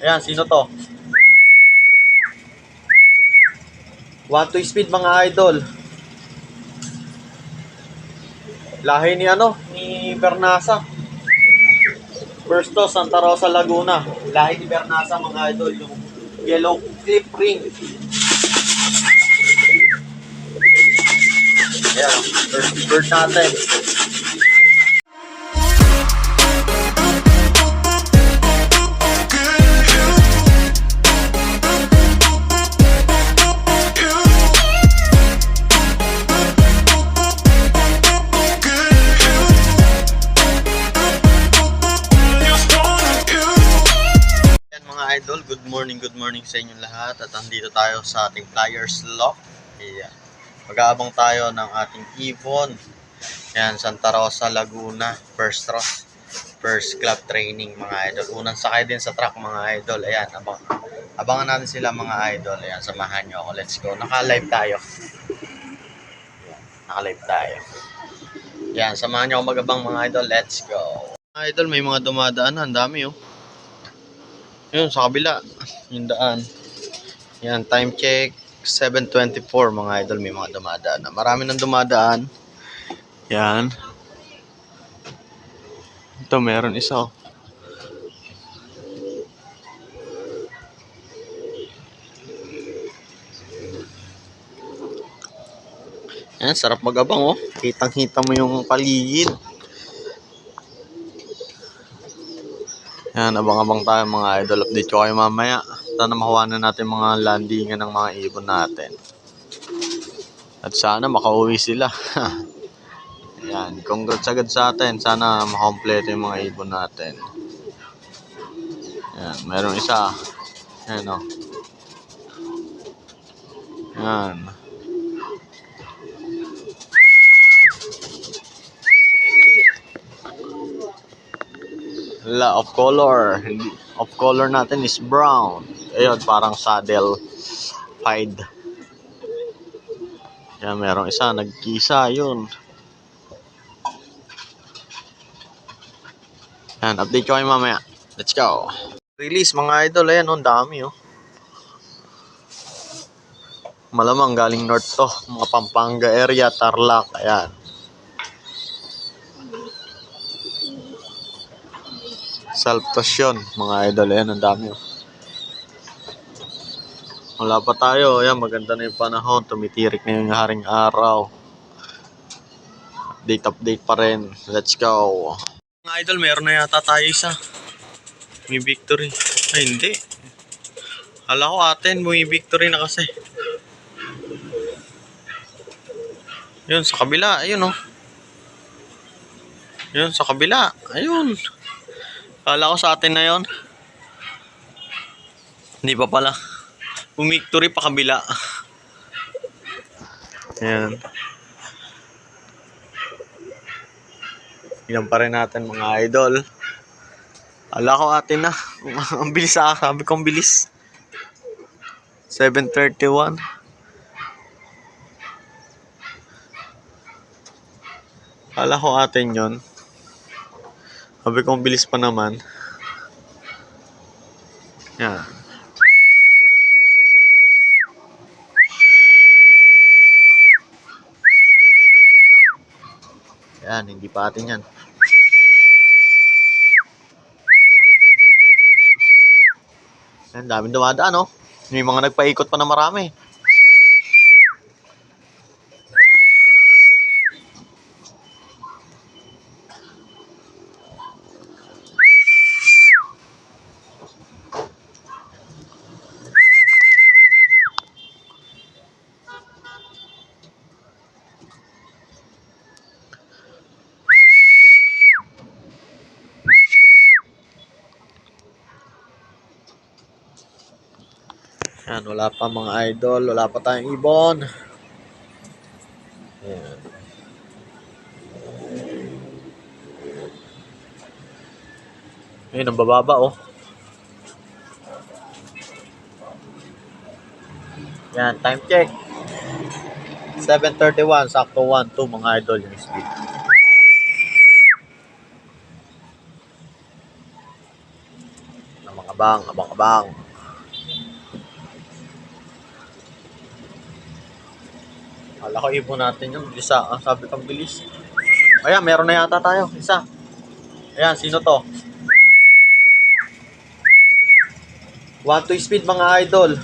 Ayan, sino to? One to speed mga idol. Lahi ni ano, ni Bernasa. First to, Santa Rosa, Laguna. Lahi ni Bernasa mga idol, yung yellow clip ring. Ayan, first bird natin. Idol, good morning, good morning sa inyong lahat at andito tayo sa ating Flyers Lock. Ayan. Mag-aabang tayo ng ating Ibon. Yan, Santa Rosa, Laguna, first ross, first club training mga idol. Unang sakay din sa truck mga idol. Ayan, abang, abangan natin sila mga idol. Ayan, samahan nyo ako. Let's go. Naka-live tayo. Ayan, naka-live tayo. Yan, samahan nyo ako magabang mga idol. Let's go. Mga idol, may mga dumadaan. Ang dami oh. Yun, sa kabila. Yung daan. Yan, time check. 7.24 mga idol. May mga dumadaan na. Marami nang dumadaan. Yan. Ito, meron isa oh. Yan, sarap magabang oh. Kitang-kita mo yung paligid. Yan, abang-abang tayo mga idol. Update ko kayo mamaya. Sana makuha na natin mga landingan ng mga ibon natin. At sana makauwi sila. Yan, congrats agad sa atin. Sana makompleto yung mga ibon natin. Yan, merong isa. Yan o. Yan. La of color. Of color natin is brown. Ayun, parang saddle pied. Yan, merong isa. Nagkisa, yun. Yan, update ko kayo mamaya. Let's go. Release mga idol. Ayan, oh, dami oh. Malamang galing north to. Mga Pampanga area, Tarlac. Ayan. Saltasyon, mga idol. Ayan, ang dami. oh. Wala pa tayo. Ayan, maganda na yung panahon. Tumitirik na yung haring araw. Update, update pa rin. Let's go. Mga idol, meron na yata tayo isa. May victory. Ay, hindi. Hala ko atin, may victory na kasi. Yun, sa kabila. Ayun, oh. Yun, sa kabila. Ayun. Kala ko sa atin na yon. Hindi pa pala. Bumiktory pa kabila. Ayan. Ilan pa rin natin mga idol. Kala ko atin na. ang bilis ah. Sabi ko ang bilis. 7.31. Kala ko atin yon. Sabi ko, ang bilis pa naman. Yan. Yan, hindi pa atin yan. Yan, daming dumadaan, no? May mga nagpaikot pa na marami. Yan, wala pa mga idol. Wala pa tayong ibon. Yan. Ayun, ang bababa, oh. Yan, time check. 7.31, sakto 1, 2 mga idol yung speed. abang, abang, abang. Kala natin yung isa. Ang sabi kang bilis. Ayan, meron na yata tayo. Isa. Ayan, sino to? One to speed mga idol.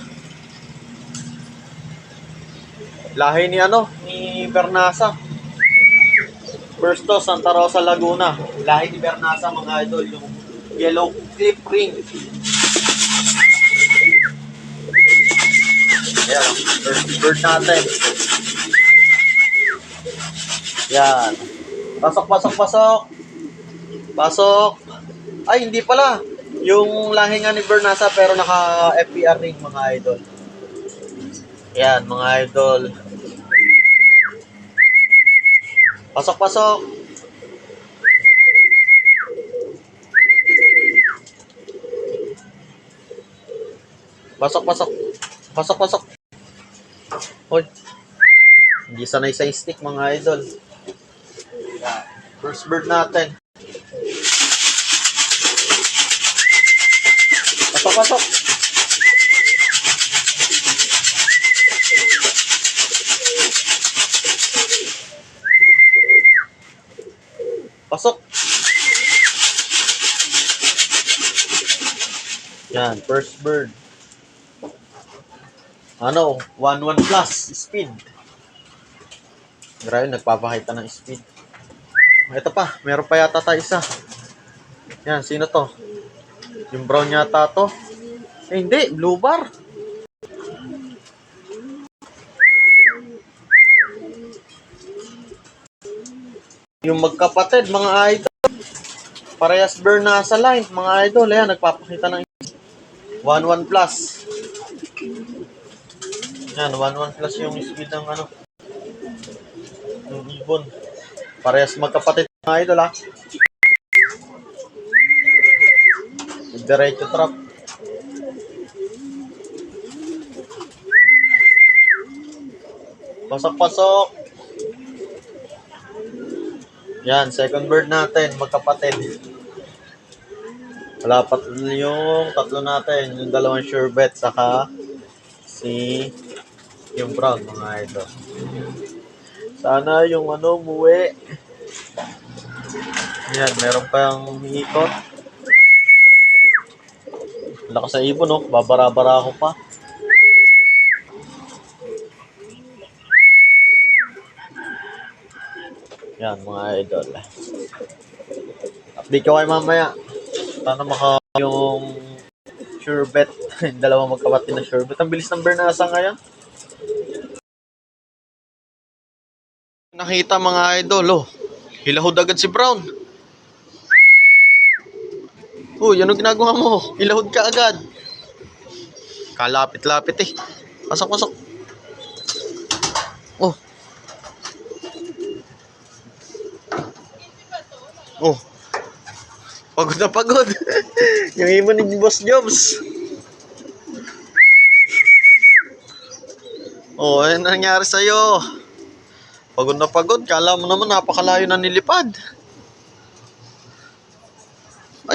Lahi ni ano? Ni Bernasa. First to, Santa Rosa, Laguna. Lahi ni Bernasa mga idol. Yung yellow clip ring. Ayan, first bird natin. Yan. Pasok, pasok, pasok. Pasok. Ay, hindi pala. Yung lahi nga ni Bernasa pero naka FPR ring mga idol. Yan, mga idol. Pasok, pasok. Pasok, pasok. Pasok, pasok. Hoy. Hindi sanay sa stick mga idol. First bird natin. Pasok, pasok. Pasok. Yan, first bird. Ano, 1-1 plus speed. Grabe, nagpapakita ng speed. Ito pa, meron pa yata tayo isa. Yan, sino to? Yung brown yata to. Eh, hindi, blue bar. Yung magkapatid, mga idol. Parehas burn na sa line, mga idol. Ayan, nagpapakita ng 1-1 plus. Yan, 1-1 plus yung speed ng ano. Yung ibon. Parehas magkapatid, mga idol, ha. Diretso trap. Pasok-pasok. Yan, second bird natin, magkapatid. Wala pa yung tatlo natin, yung dalawang sure bet, saka si yung brown, mga idol. Sana yung ano, muwi. Yan, meron pa yung ikot. Lakas sa ibon, no? Babara-bara ako pa. Yan, mga idol. Update ko kayo mamaya. Sana maka yung sure bet. Yung dalawang magkapatid na sure bet. Ang bilis ng Bernasa ngayon. Nakita mga idol, oh. Hilahod agad si Brown. Yan ang ginagawa mo. Hilahod ka agad. Kalapit-lapit eh. Pasok, pasok. Oh. Oh. Pagod na pagod. yung ibon ni Boss Jobs. Oh, ano nangyari sa'yo? Pagod na pagod. Kala mo naman napakalayo na nilipad.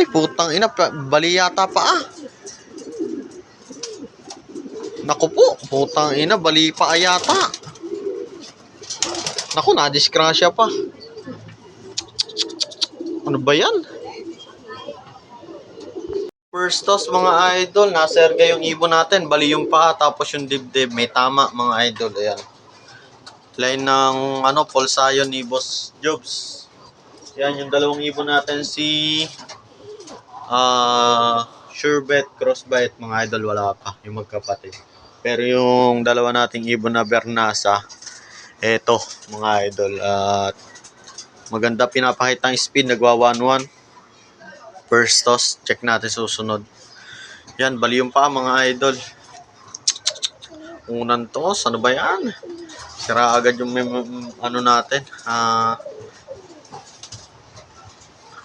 Ay, putang ina. Bali yata pa ah. Naku po. Putang ina. Bali pa yata. Naku, nadiskrasya pa. Ano ba yan? First toss mga idol, naserga yung ibon natin. Bali yung paa, tapos yung dibdib. May tama mga idol. Ayan. Line ng ano, Polsayon ni Boss Jobs. Yan yung dalawang ibon natin si ah Surebet, Crossbite, mga idol wala pa yung magkapatid. Pero yung dalawa nating ibon na Bernasa, eto mga idol at maganda pinapakita ang speed, nagwa 1-1. First toss, check natin susunod. Yan, bali yung pa mga idol. Unang toss, ano ba yan? Sira agad yung ano natin. Ah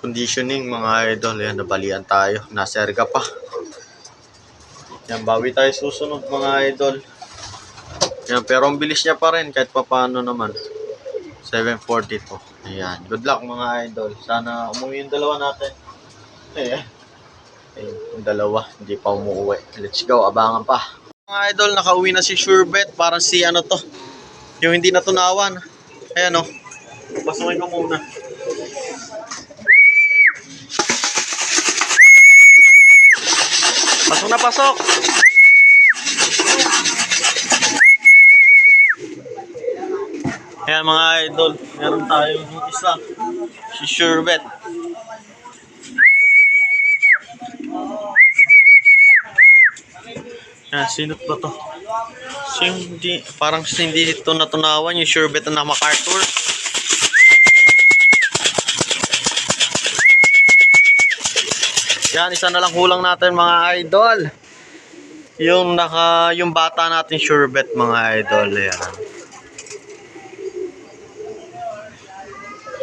conditioning mga idol. Yan, nabalian tayo. Naserga pa. Yan, bawi tayo susunod mga idol. Yan, pero ang bilis niya pa rin kahit papaano naman. 742. Ayan. Good luck mga idol. Sana umuwi yung dalawa natin. Eh, eh. Yung dalawa, hindi pa umuwi. Let's go, abangan pa. Mga idol, nakauwi na si Surebet. Parang si ano to. Yung hindi natunawan. Ayan o. Pasukin ko muna. Pasok na pasok! Ayan mga idol, meron tayo yung isa. Si Surebet. Yan, sinot ba to? Hindi, parang hindi ito natunawan yung Surebet na MacArthur. Yan, isa na lang kulang natin mga idol. Yung naka, yung bata natin Surebet mga idol. Yan.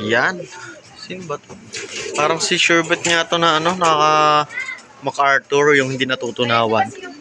Yan. Sino? Parang si Surebet nga to na ano, naka MacArthur yung hindi natutunawan.